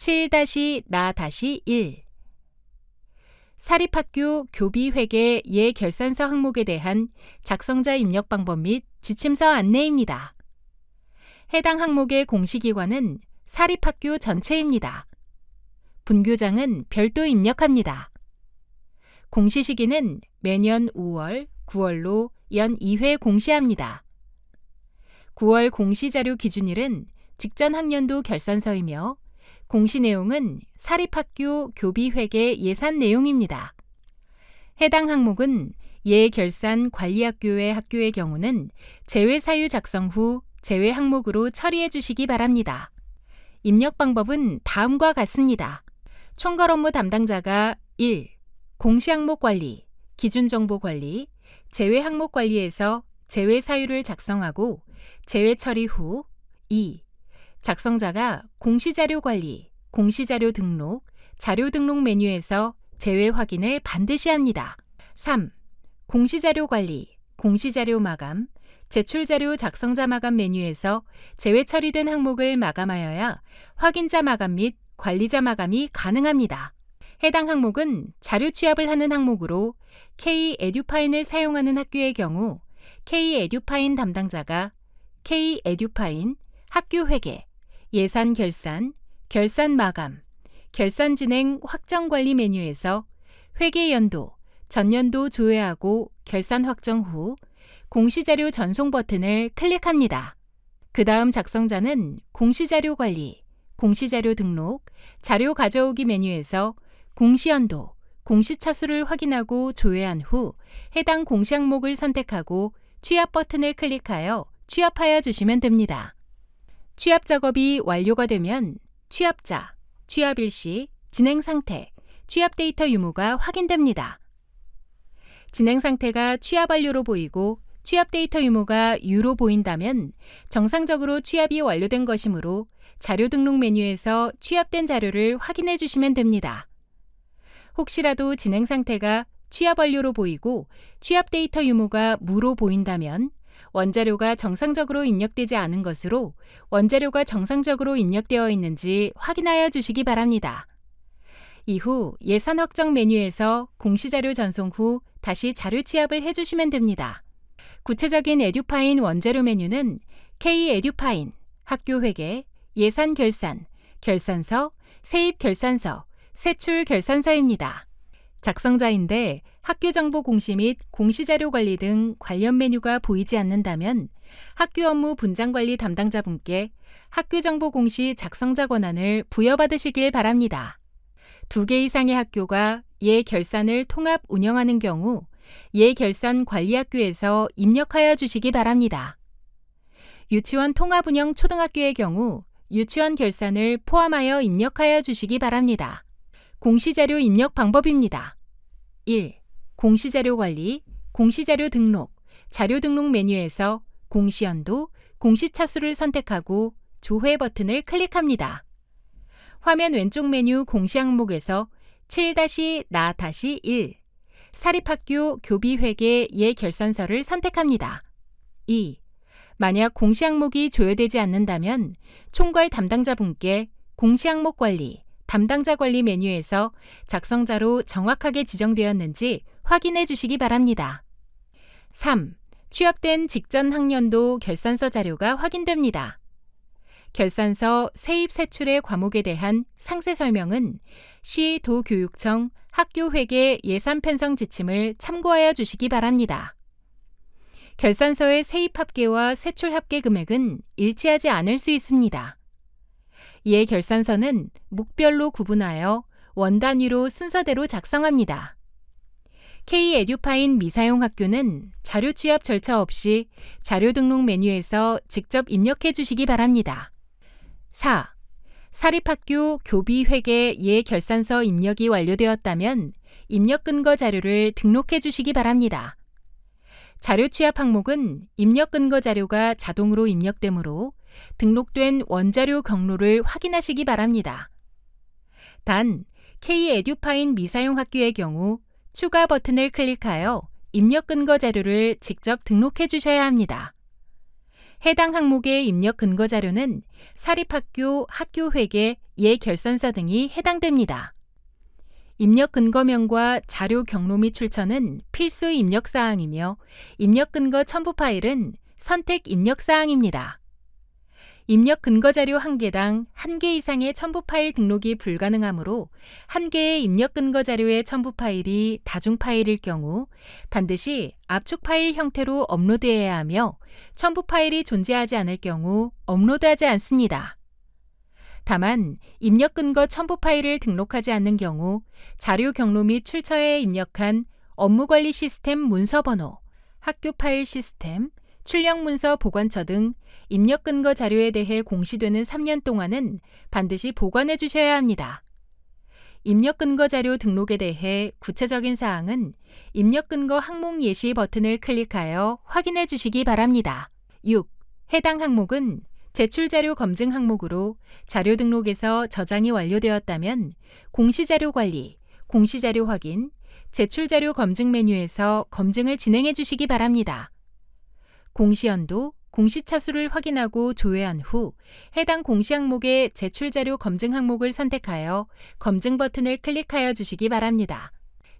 7-나-1 사립학교 교비회계 예결산서 항목에 대한 작성자 입력 방법 및 지침서 안내입니다. 해당 항목의 공시기관은 사립학교 전체입니다. 분교장은 별도 입력합니다. 공시 시기는 매년 5월, 9월로 연 2회 공시합니다. 9월 공시자료 기준일은 직전 학년도 결산서이며 공시 내용은 사립학교 교비회계 예산 내용입니다. 해당 항목은 예결산 관리학교의 학교의 경우는 제외 사유 작성 후 제외 항목으로 처리해 주시기 바랍니다. 입력 방법은 다음과 같습니다. 총괄 업무 담당자가 1. 공시 항목 관리, 기준 정보 관리, 제외 항목 관리에서 제외 사유를 작성하고 제외 처리 후 2. 작성자가 공시자료 관리, 공시자료 등록, 자료 등록 메뉴에서 제외 확인을 반드시 합니다. 3. 공시자료 관리, 공시자료 마감, 제출자료 작성자 마감 메뉴에서 제외 처리된 항목을 마감하여야 확인자 마감 및 관리자 마감이 가능합니다. 해당 항목은 자료 취합을 하는 항목으로 K 에듀파인을 사용하는 학교의 경우 K 에듀파인 담당자가 K 에듀파인 학교 회계, 예산 결산, 결산 마감, 결산 진행 확정 관리 메뉴에서 회계 연도, 전년도 조회하고 결산 확정 후 공시자료 전송 버튼을 클릭합니다. 그 다음 작성자는 공시자료 관리, 공시자료 등록, 자료 가져오기 메뉴에서 공시연도, 공시차수를 확인하고 조회한 후 해당 공시 항목을 선택하고 취합 버튼을 클릭하여 취합하여 주시면 됩니다. 취합 작업이 완료가 되면 취합자, 취합 일시, 진행 상태, 취합 데이터 유무가 확인됩니다. 진행 상태가 취합 완료로 보이고 취합 데이터 유무가 U로 보인다면 정상적으로 취합이 완료된 것이므로 자료 등록 메뉴에서 취합된 자료를 확인해 주시면 됩니다. 혹시라도 진행 상태가 취합 완료로 보이고 취합 데이터 유무가 무로 보인다면 원자료가 정상적으로 입력되지 않은 것으로 원자료가 정상적으로 입력되어 있는지 확인하여 주시기 바랍니다. 이후 예산 확정 메뉴에서 공시자료 전송 후 다시 자료 취합을 해주시면 됩니다. 구체적인 에듀파인 원자료 메뉴는 K 에듀파인, 학교 회계, 예산 결산, 결산서, 세입 결산서, 세출 결산서입니다. 작성자인데 학교 정보 공시 및 공시자료 관리 등 관련 메뉴가 보이지 않는다면 학교 업무 분장 관리 담당자분께 학교 정보 공시 작성자 권한을 부여받으시길 바랍니다. 두 개 이상의 학교가 예 결산을 통합 운영하는 경우 예 결산 관리 학교에서 입력하여 주시기 바랍니다. 유치원 통합 운영 초등학교의 경우 유치원 결산을 포함하여 입력하여 주시기 바랍니다. 공시자료 입력 방법입니다. 1. 공시자료 관리, 공시자료 등록, 자료 등록 메뉴에서 공시연도, 공시차수를 선택하고 조회 버튼을 클릭합니다. 화면 왼쪽 메뉴 공시 항목에서 7-나-1 사립학교 교비회계 예결산서를 선택합니다. 2. 만약 공시 항목이 조회되지 않는다면 총괄 담당자분께 공시 항목 관리, 담당자 관리 메뉴에서 작성자로 정확하게 지정되었는지 확인해 주시기 바랍니다. 3. 취합된 직전 학년도 결산서 자료가 확인됩니다. 결산서 세입 세출의 과목에 대한 상세 설명은 시 도교육청 학교회계 예산 편성 지침을 참고하여 주시기 바랍니다. 결산서의 세입 합계와 세출 합계 금액은 일치하지 않을 수 있습니다. 이에 결산서는 목별로 구분하여 원 단위로 순서대로 작성합니다. K 에듀파인 미사용 학교는 자료 취합 절차 없이 자료 등록 메뉴에서 직접 입력해 주시기 바랍니다. 4. 사립학교 교비 회계 예 결산서 입력이 완료되었다면 입력 근거 자료를 등록해 주시기 바랍니다. 자료 취합 항목은 입력 근거 자료가 자동으로 입력되므로 등록된 원자료 경로를 확인하시기 바랍니다. 단, K 에듀파인 미사용 학교의 경우 추가 버튼을 클릭하여 입력 근거 자료를 직접 등록해 주셔야 합니다. 해당 항목의 입력 근거 자료는 사립학교 학교 회계 예 결산서 등이 해당됩니다. 입력 근거명과 자료 경로 및 출처는 필수 입력 사항이며 입력 근거 첨부 파일은 선택 입력 사항입니다. 입력 근거 자료 한 개당 한 개 이상의 첨부 파일 등록이 불가능하므로 한 개의 입력 근거 자료의 첨부 파일이 다중 파일일 경우 반드시 압축 파일 형태로 업로드해야 하며 첨부 파일이 존재하지 않을 경우 업로드하지 않습니다. 다만 입력 근거 첨부 파일을 등록하지 않는 경우 자료 경로 및 출처에 입력한 업무 관리 시스템 문서 번호, 학교 파일 시스템, 출력 문서 보관처 등 입력 근거 자료에 대해 공시되는 3년 동안은 반드시 보관해 주셔야 합니다. 입력 근거 자료 등록에 대해 구체적인 사항은 입력 근거 항목 예시 버튼을 클릭하여 확인해 주시기 바랍니다. 6. 해당 항목은 제출 자료 검증 항목으로 자료 등록에서 저장이 완료되었다면 공시자료 관리, 공시자료 확인, 제출 자료 검증 메뉴에서 검증을 진행해 주시기 바랍니다. 공시연도, 공시차수를 확인하고 조회한 후 해당 공시 항목의 제출 자료 검증 항목을 선택하여 검증 버튼을 클릭하여 주시기 바랍니다.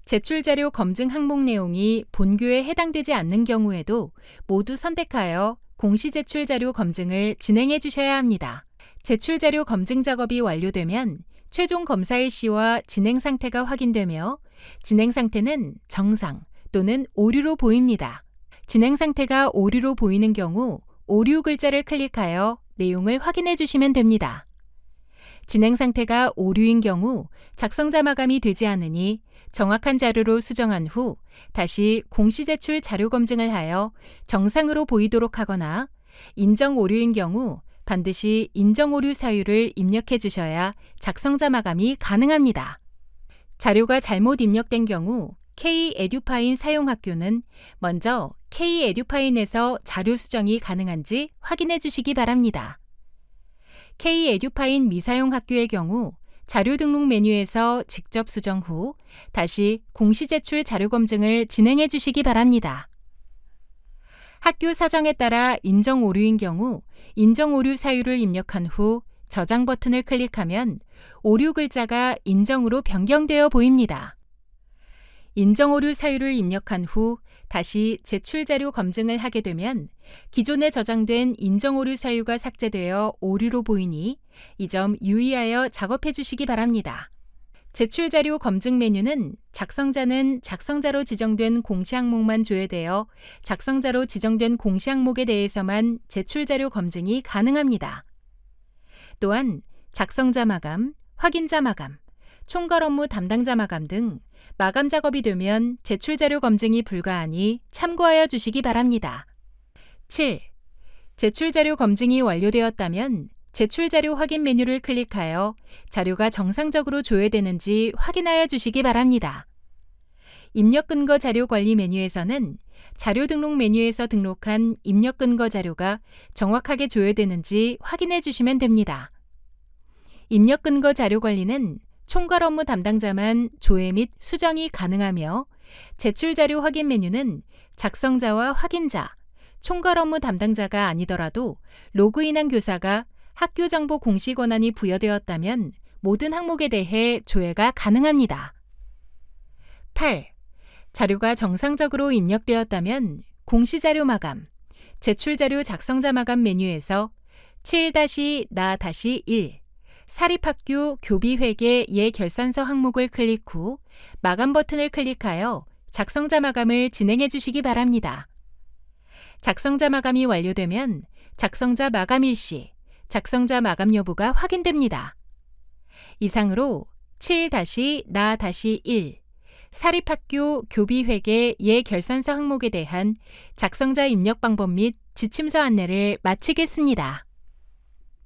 제출 자료 검증 항목 내용이 본교에 해당되지 않는 경우에도 모두 선택하여 공시 제출 자료 검증을 진행해 주셔야 합니다. 제출 자료 검증 작업이 완료되면 최종 검사 일시와 진행 상태가 확인되며 진행 상태는 정상 또는 오류로 보입니다. 진행 상태가 오류로 보이는 경우 오류 글자를 클릭하여 내용을 확인해 주시면 됩니다. 진행 상태가 오류인 경우 작성자 마감이 되지 않으니 정확한 자료로 수정한 후 다시 공시 제출 자료 검증을 하여 정상으로 보이도록 하거나 인정 오류인 경우 반드시 인정 오류 사유를 입력해 주셔야 작성자 마감이 가능합니다. 자료가 잘못 입력된 경우 K-에듀파인 사용 학교는 먼저 K-에듀파인에서 자료 수정이 가능한지 확인해 주시기 바랍니다. K-에듀파인 미사용 학교의 경우 자료 등록 메뉴에서 직접 수정 후 다시 공시 제출 자료 검증을 진행해 주시기 바랍니다. 학교 사정에 따라 인정 오류인 경우 인정 오류 사유를 입력한 후 저장 버튼을 클릭하면 오류 글자가 인정으로 변경되어 보입니다. 인정 오류 사유를 입력한 후 다시 제출 자료 검증을 하게 되면 기존에 저장된 인정 오류 사유가 삭제되어 오류로 보이니 이 점 유의하여 작업해 주시기 바랍니다. 제출 자료 검증 메뉴는 작성자는 작성자로 지정된 공시 항목만 조회되어 작성자로 지정된 공시 항목에 대해서만 제출 자료 검증이 가능합니다. 또한 작성자 마감, 확인자 마감, 총괄 업무 담당자 마감 등 마감 작업이 되면 제출 자료 검증이 불가하니 참고하여 주시기 바랍니다. 7. 제출 자료 검증이 완료되었다면 제출 자료 확인 메뉴를 클릭하여 자료가 정상적으로 조회되는지 확인하여 주시기 바랍니다. 입력 근거 자료 관리 메뉴에서는 자료 등록 메뉴에서 등록한 입력 근거 자료가 정확하게 조회되는지 확인해 주시면 됩니다. 입력 근거 자료 관리는 총괄 업무 담당자만 조회 및 수정이 가능하며 제출 자료 확인 메뉴는 작성자와 확인자, 총괄 업무 담당자가 아니더라도 로그인한 교사가 학교 정보 공시 권한이 부여되었다면 모든 항목에 대해 조회가 가능합니다. 8. 자료가 정상적으로 입력되었다면 공시 자료 마감, 제출 자료 작성자 마감 메뉴에서 7-나-1 사립학교 교비회계 예결산서 항목을 클릭 후 마감 버튼을 클릭하여 작성자 마감을 진행해 주시기 바랍니다. 작성자 마감이 완료되면 작성자 마감 일시, 작성자 마감 여부가 확인됩니다. 이상으로 7-나-1 사립학교 교비회계 예결산서 항목에 대한 작성자 입력 방법 및 지침서 안내를 마치겠습니다.